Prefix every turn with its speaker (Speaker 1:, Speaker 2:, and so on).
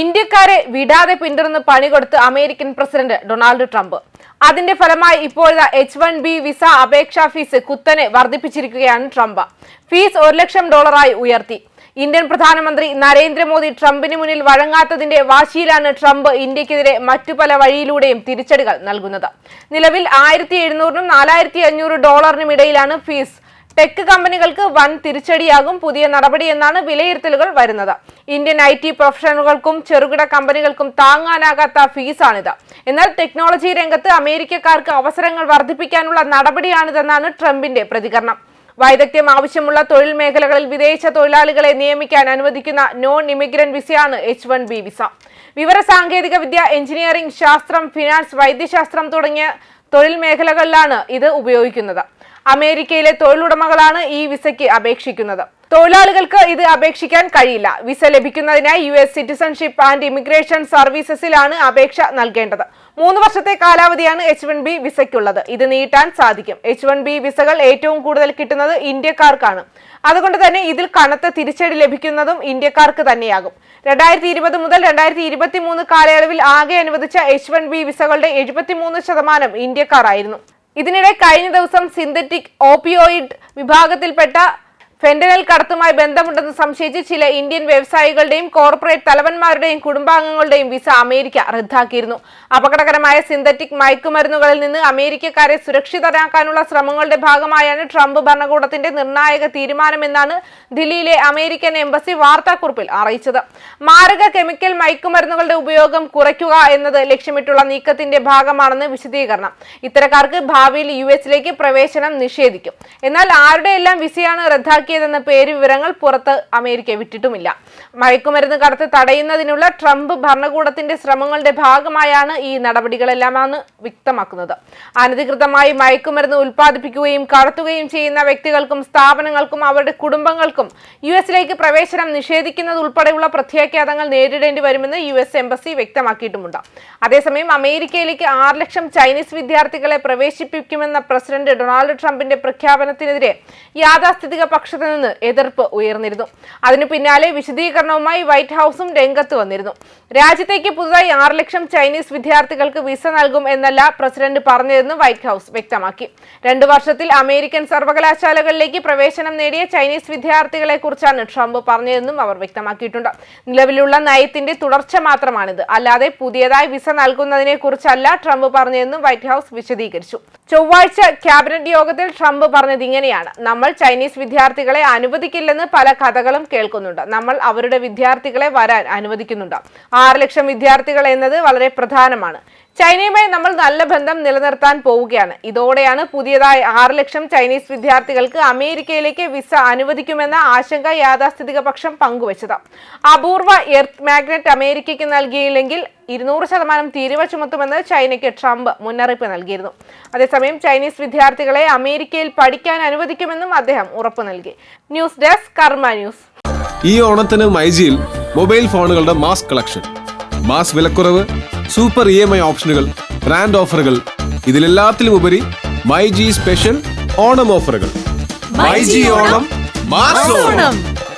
Speaker 1: ഇന്ത്യക്കാരെ വിടാതെ പിന്തുടർന്ന് പണി കൊടുത്ത് അമേരിക്കൻ പ്രസിഡന്റ് ഡൊണാൾഡ് ട്രംപ്. അതിന്റെ ഫലമായി ഇപ്പോഴത്തെ എച്ച് വൺ ബി വിസ അപേക്ഷാ ഫീസ് കുത്തനെ വർദ്ധിപ്പിച്ചിരിക്കുകയാണ് ട്രംപ്. ഫീസ് ഒരു ലക്ഷം ഡോളറായി ഉയർത്തി. ഇന്ത്യൻ പ്രധാനമന്ത്രി നരേന്ദ്രമോദി ട്രംപിന് മുന്നിൽ വഴങ്ങാത്തതിന്റെ വാശിയിലാണ് ട്രംപ് ഇന്ത്യക്കെതിരെ മറ്റു പല വഴിയിലൂടെയും തിരിച്ചടികൾ നൽകുന്നത്. നിലവിൽ ആയിരത്തി എഴുന്നൂറിനും നാലായിരത്തി അഞ്ഞൂറ് ഡോളറിനും ഇടയിലാണ് ഫീസ് ടെക് കമ്പനികൾക്ക് വൻ തിരിച്ചടിയാകും പുതിയ നടപടിയെന്നാണ് വിലയിരുത്തലുകൾ വരുന്നത്. ഇന്ത്യൻ ഐ ടി പ്രൊഫഷണലുകൾക്കും ചെറുകിട കമ്പനികൾക്കും താങ്ങാനാകാത്ത ഫീസാണിത്. എന്നാൽ ടെക്നോളജി രംഗത്ത് അമേരിക്കക്കാർക്ക് അവസരങ്ങൾ വർദ്ധിപ്പിക്കാനുള്ള നടപടിയാണിതെന്നാണ് ട്രംപിന്റെ പ്രതികരണം. വൈദഗ്ധ്യം ആവശ്യമുള്ള തൊഴിൽ മേഖലകളിൽ വിദേശ തൊഴിലാളികളെ നിയമിക്കാൻ അനുവദിക്കുന്ന നോൺ ഇമിഗ്രന്റ് വിസയാണ് എച്ച് വൺ ബി വിസ. വിവര സാങ്കേതിക വിദ്യ എഞ്ചിനീയറിംഗ് ശാസ്ത്രം ഫിനാൻസ് വൈദ്യശാസ്ത്രം തുടങ്ങിയ തൊഴിൽ മേഖലകളിലാണ് ഇത് ഉപയോഗിക്കുന്നത്. അമേരിക്കയിലെ തൊഴിലുടമകളാണ് ഈ വിസയ്ക്ക് അപേക്ഷിക്കുന്നത്. തൊഴിലാളികൾക്ക് ഇത് അപേക്ഷിക്കാൻ കഴിയില്ല. വിസ ലഭിക്കുന്നതിനായി U S citizenship and immigration സർവീസസിലാണ് അപേക്ഷ നൽകേണ്ടത്. മൂന്ന് വർഷത്തെ കാലാവധിയാണ് എച്ച് വൺ ബി വിസയ്ക്കുള്ളത്. ഇത് നീട്ടാൻ സാധിക്കും. എച്ച് വൺ ബി വിസകൾ ഏറ്റവും കൂടുതൽ കിട്ടുന്നത് ഇന്ത്യക്കാർക്കാണ്. അതുകൊണ്ട് തന്നെ ഇതിൽ കനത്ത തിരിച്ചടി ലഭിക്കുന്നതും ഇന്ത്യക്കാർക്ക് തന്നെയാകും. രണ്ടായിരത്തി ഇരുപത് മുതൽ രണ്ടായിരത്തി ഇരുപത്തി മൂന്ന് കാലയളവിൽ ആകെ അനുവദിച്ച എച്ച് വൺ ബി വിസകളുടെ എഴുപത്തിമൂന്ന് ശതമാനം ഇന്ത്യക്കാരായിരുന്നു. ഇതിനിടെ കഴിഞ്ഞ ദിവസം സിന്തറ്റിക് ഓപ്പിയോയിഡ് വിഭാഗത്തിൽപ്പെട്ട ഫെന്റനൽ കടത്തുമായി ബന്ധമുണ്ടെന്ന് സംശയിച്ച് ചില ഇന്ത്യൻ വ്യവസായികളുടെയും കോർപ്പറേറ്റ് തലവന്മാരുടെയും കുടുംബാംഗങ്ങളുടെയും വിസ അമേരിക്ക റദ്ദാക്കിയിരുന്നു. അപകടകരമായ സിന്തറ്റിക് മയക്കുമരുന്നുകളിൽ നിന്ന് അമേരിക്കക്കാരെ സുരക്ഷിതരാക്കാനുള്ള ശ്രമങ്ങളുടെ ഭാഗമായാണ് ട്രംപ് ഭരണകൂടത്തിന്റെ നിർണായക തീരുമാനമെന്നാണ് ദില്ലിയിലെ അമേരിക്കൻ എംബസി വാർത്താക്കുറിപ്പിൽ അറിയിച്ചത്. മാരക കെമിക്കൽ മയക്കുമരുന്നുകളുടെ ഉപയോഗം കുറയ്ക്കുക എന്നത് ലക്ഷ്യമിട്ടുള്ള നീക്കത്തിന്റെ ഭാഗമാണെന്ന് വിശദീകരണം. ഇത്തരക്കാർക്ക് ഭാവിയിൽ യു എസിലേക്ക് പ്രവേശനം നിഷേധിക്കും. എന്നാൽ ആരുടെയെല്ലാം വിസയാണ് റദ്ദാക്കിയതെന്ന പേര് വിവരങ്ങൾ പുറത്ത് അമേരിക്ക വിട്ടിട്ടുമില്ല. മയക്കുമരുന്ന് കടത്ത് തടയുന്നതിനുള്ള ട്രംപ് ഭരണകൂടത്തിന്റെ ശ്രമങ്ങളുടെ ഭാഗമായാണ് ഈ നടപടികളെല്ലാമാണ് വ്യക്തമാക്കുന്നത്. അനധികൃതമായി മയക്കുമരുന്ന് ഉൽപ്പാദിപ്പിക്കുകയും കടത്തുകയും ചെയ്യുന്ന വ്യക്തികൾക്കും സ്ഥാപനങ്ങൾക്കും അവരുടെ കുടുംബങ്ങൾക്കും യു എസിലേക്ക് പ്രവേശനം നിഷേധിക്കുന്നത് ഉൾപ്പെടെയുള്ള പ്രത്യാഘാതങ്ങൾ നേരിടേണ്ടി വരുമെന്ന് യു എസ് എംബസി വ്യക്തമാക്കിയിട്ടുമുണ്ട്. അതേസമയം അമേരിക്കയിലേക്ക് ആറ് ലക്ഷം ചൈനീസ് വിദ്യാർത്ഥികളെ പ്രവേശിപ്പിക്കുമെന്ന പ്രസിഡന്റ് ഡൊണാൾഡ് ട്രംപിന്റെ പ്രഖ്യാപനത്തിനെതിരെ യാഥാസ്ഥിതിക പക്ഷത്തു നിന്ന് എതിർപ്പ് ഉയർന്നിരുന്നു. അതിനു പിന്നാലെ വിശദീകരണവുമായി വൈറ്റ് ഹൌസും രംഗത്ത് വന്നിരുന്നു. രാജ്യത്തേക്ക് പുതുതായി ആറ് ലക്ഷം ചൈനീസ് വിദ്യാർത്ഥികൾക്ക് വിസ നൽകും എന്നല്ല പ്രസിഡന്റ് പറഞ്ഞതെന്ന് വൈറ്റ് ഹൌസ് വ്യക്തമാക്കി. രണ്ടു വർഷത്തിൽ അമേരിക്കൻ സർവകലാശാലകളിലേക്ക് പ്രവേശനം നേടിയ ചൈനീസ് വിദ്യാർത്ഥികളെ കുറിച്ചാണ് ട്രംപ് പറഞ്ഞതെന്നും അവർ വ്യക്തമാക്കിയിട്ടുണ്ട്. നിലവിലുള്ള നയത്തിന്റെ തുടർച്ച മാത്രമാണിത്. അല്ലാതെ പുതിയതായി വിസ നൽകുന്നതിനെ കുറിച്ചല്ല ട്രംപ് പറഞ്ഞതെന്നും വൈറ്റ് ഹൌസ് വിശദീകരിച്ചു. ചൊവ്വാഴ്ച ക്യാബിനറ്റ് യോഗത്തിൽ ട്രംപ് പറഞ്ഞത് ഇങ്ങനെയാണ്. നമ്മൾ ചൈനീസ് വിദ്യാർത്ഥികളെ അനുവദിക്കില്ലെന്ന് പല കഥകളും കേൾക്കുന്നുണ്ട്. നമ്മൾ അവരുടെ വിദ്യാർത്ഥികളെ വരാൻ അനുവദിക്കുന്നുണ്ട്. ആറ് ലക്ഷം വിദ്യാർത്ഥികൾ എന്നത് വളരെ പ്രധാനമാണ്. ചൈനയുമായി നമ്മൾ നല്ല ബന്ധം നിലനിർത്താൻ പോവുകയാണ്. ഇതോടെയാണ് പുതിയതായി ആറ് ലക്ഷം ചൈനീസ് വിദ്യാർത്ഥികൾക്ക് അമേരിക്കയിലേക്ക് വിസ അനുവദിക്കുമെന്ന ആശങ്ക യാഥാസ്ഥിതിക പക്ഷം പങ്കുവച്ചത്. അപൂർവ എർത്ത് മാഗ്നറ്റ് അമേരിക്കയ്ക്ക് നൽകിയില്ലെങ്കിൽ ഇരുന്നൂറ് ശതമാനം തീരുവ ചുമത്തുമെന്ന് ചൈനയ്ക്ക് ട്രംപ് മുന്നറിയിപ്പ് നൽകിയിരുന്നു. അതേസമയം ചൈനീസ് വിദ്യാർത്ഥികളെ അമേരിക്കയിൽ പഠിക്കാൻ അനുവദിക്കുമെന്നും അദ്ദേഹം ഉറപ്പു നൽകി. News desk Karma news.
Speaker 2: ഈ ഓണത്തിന് മൈജിയിൽ മൊബൈൽ ഫോണുകളുടെ മാസ് കളക്ഷൻ. മാസ് വിലക്കുറവ് സൂപ്പർ ഇ എം ഐ ഓപ്ഷനുകൾ ബ്രാൻഡ് ഓഫറുകൾ ഇതിലെല്ലാത്തിലും ഉപരി മൈ ജി സ്പെഷ്യൽ ഓണം ഓഫറുകൾ. MyG Onam mass Onam.